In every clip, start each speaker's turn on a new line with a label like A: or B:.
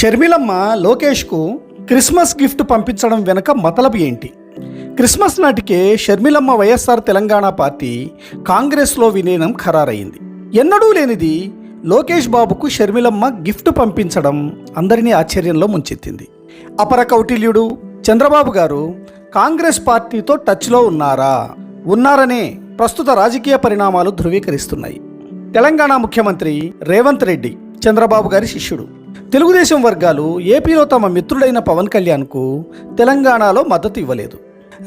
A: షర్మిలమ్మ లోకేష్కు Christmas gift పంపించడం వెనుక మతలబు ఏంటి? క్రిస్మస్ నాటికే షర్మిలమ్మ వైఎస్ఆర్ తెలంగాణ పార్టీ కాంగ్రెస్లో విలీనం ఖరారయింది ఎన్నడూ లేనిది లోకేష్ బాబుకు షర్మిలమ్మ గిఫ్ట్ పంపించడం అందరినీ ఆశ్చర్యంలో ముంచెత్తింది. అపర కౌటిల్యుడు చంద్రబాబు గారు కాంగ్రెస్ పార్టీతో టచ్లో ఉన్నారా? ఉన్నారనే ప్రస్తుత రాజకీయ పరిణామాలు ధృవీకరిస్తున్నాయి. తెలంగాణ ముఖ్యమంత్రి రేవంత్ రెడ్డి చంద్రబాబు గారి శిష్యుడు. తెలుగుదేశం వర్గాలు ఏపీలో తమ మిత్రుడైన పవన్ కళ్యాణ్కు తెలంగాణలో మద్దతు ఇవ్వలేదు.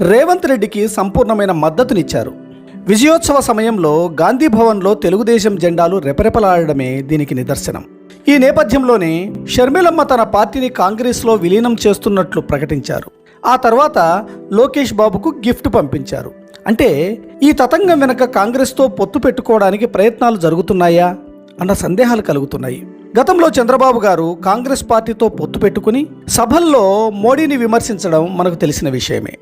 A: రేవంత్ రెడ్డికి సంపూర్ణమైన మద్దతునిచ్చారు. విజయోత్సవ సమయంలో గాంధీ భవన్లో తెలుగుదేశం జెండాలు రెపరెపలాడడమే దీనికి నిదర్శనం. ఈ నేపథ్యంలోనే షర్మిలమ్మ తన పార్టీని కాంగ్రెస్లో విలీనం చేస్తున్నట్లు ప్రకటించారు. ఆ తర్వాత లోకేష్ బాబుకు గిఫ్ట్ పంపించారు. అంటే ఈ తతంగం వెనక కాంగ్రెస్తో పొత్తు పెట్టుకోవడానికి ప్రయత్నాలు జరుగుతున్నాయా? అన్న సందేహాలు కలుగుతున్నాయి. గతంలో చంద్రబాబు గారు కాంగ్రెస్ పార్టీతో పొత్తు పెట్టుకుని సభల్లో మోడీని విమర్శించడం మనకు తెలిసిన విషయమే.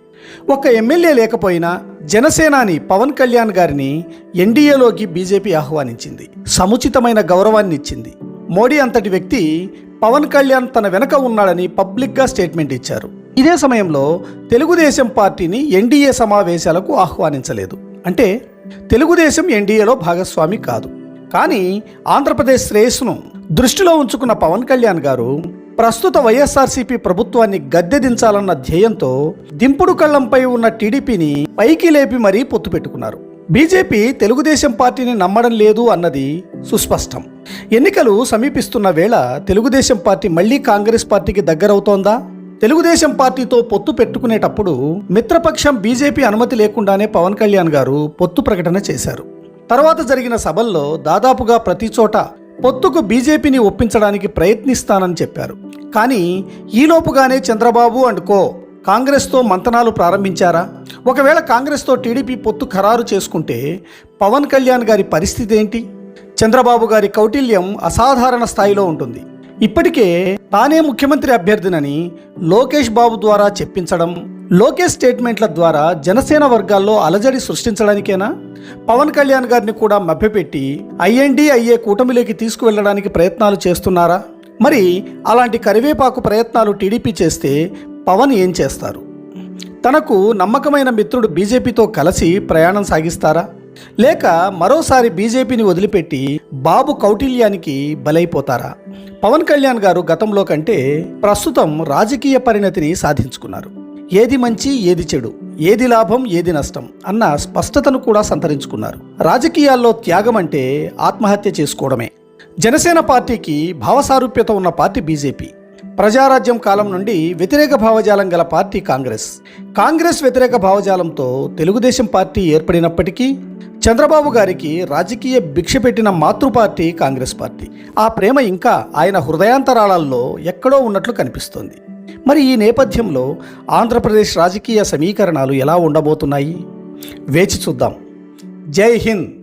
A: ఒక ఎమ్మెల్యే లేకపోయినా జనసేనాని పవన్ కళ్యాణ్ గారిని ఎన్డీఏలోకి బీజేపీ ఆహ్వానించింది. సముచితమైన గౌరవాన్ని ఇచ్చింది. మోడీ అంతటి వ్యక్తి పవన్ కళ్యాణ్ తన వెనక ఉన్నాడని పబ్లిక్గా స్టేట్మెంట్ ఇచ్చారు. ఇదే సమయంలో తెలుగుదేశం పార్టీని ఎన్డీఏ సమావేశాలకు ఆహ్వానించలేదు. అంటే తెలుగుదేశం ఎన్డీఏలో భాగస్వామి కాదు. కానీ ఆంధ్రప్రదేశ్ శ్రేయస్సును దృష్టిలో ఉంచుకున్న పవన్ కళ్యాణ్ గారు ప్రస్తుత వైఎస్ఆర్సీపీ ప్రభుత్వాన్ని గద్దెదించాలన్న ధ్యేయంతో దింపుడు కళ్ళంపై ఉన్న టీడీపీని పైకి లేపి మరీ పొత్తు పెట్టుకున్నారు. బీజేపీ తెలుగుదేశం పార్టీని నమ్మడం లేదు అన్నది సుస్పష్టం. ఎన్నికలు సమీపిస్తున్న వేళ తెలుగుదేశం పార్టీ మళ్ళీ కాంగ్రెస్ పార్టీకి దగ్గరవుతోందా? తెలుగుదేశం పార్టీతో పొత్తు పెట్టుకునేటప్పుడు మిత్రపక్షం బీజేపీ అనుమతి లేకుండానే పవన్ కళ్యాణ్ గారు పొత్తు ప్రకటన చేశారు. తర్వాత జరిగిన సభల్లో దాదాపుగా ప్రతి చోట పొత్తుకు బీజేపీని ఒప్పించడానికి ప్రయత్నిస్తానని చెప్పారు. కానీ ఈలోపుగానే చంద్రబాబు అండ్ కో కాంగ్రెస్తో మంతనాలు ప్రారంభించారా? ఒకవేళ కాంగ్రెస్తో టీడీపీ పొత్తు ఖరారు చేసుకుంటే పవన్ కళ్యాణ్ గారి పరిస్థితి ఏంటి? చంద్రబాబు గారి కౌటిల్యం అసాధారణ స్థాయిలో ఉంటుంది. ఇప్పటికే తానే ముఖ్యమంత్రి అభ్యర్థినని లోకేష్ బాబు ద్వారా చెప్పించడం లోకేష్ స్టేట్మెంట్ల ద్వారా జనసేన వర్గాల్లో అలజడి సృష్టించడానికేనా? పవన్ కళ్యాణ్ గారిని కూడా మభ్యపెట్టి ఐఎన్డి అయ్యే కూటమిలోకి తీసుకువెళ్ళడానికి ప్రయత్నాలు చేస్తున్నారా? మరి అలాంటి కరివేపాకు ప్రయత్నాలు టీడీపీ చేస్తే పవన్ ఏం చేస్తారు? తనకు నమ్మకమైన మిత్రుడు బీజేపీతో కలిసి ప్రయాణం సాగిస్తారా? లేక మరోసారి బీజేపీని వదిలిపెట్టి బాబు కౌటిల్యానికి బలైపోతారా? పవన్ కళ్యాణ్ గారు గతంలో కంటే ప్రస్తుతం రాజకీయ పరిణతిని సాధించుకున్నారు. ఏది మంచి ఏది చెడు ఏది లాభం ఏది నష్టం అన్న స్పష్టతను కూడా సంతరించుకున్నారు. రాజకీయాల్లో త్యాగం అంటే ఆత్మహత్య చేసుకోవడమే. జనసేన పార్టీకి భావసారూప్యత ఉన్న పార్టీ బీజేపీ. ప్రజారాజ్యం కాలం నుండి వ్యతిరేక భావజాలం గల పార్టీ కాంగ్రెస్. కాంగ్రెస్ వ్యతిరేక భావజాలంతో తెలుగుదేశం పార్టీ ఏర్పడినప్పటికీ చంద్రబాబు గారికి రాజకీయ భిక్ష పెట్టిన మాతృపార్టీ కాంగ్రెస్ పార్టీ. ఆ ప్రేమ ఇంకా ఆయన హృదయాంతరాళాల్లో ఎక్కడో ఉన్నట్లు కనిపిస్తోంది. మరి ఈ నేపథ్యంలో ఆంధ్రప్రదేశ్ రాజకీయ సమీకరణాలు ఎలా ఉండబోతున్నాయి? వేచి చూద్దాం. జై హింద్.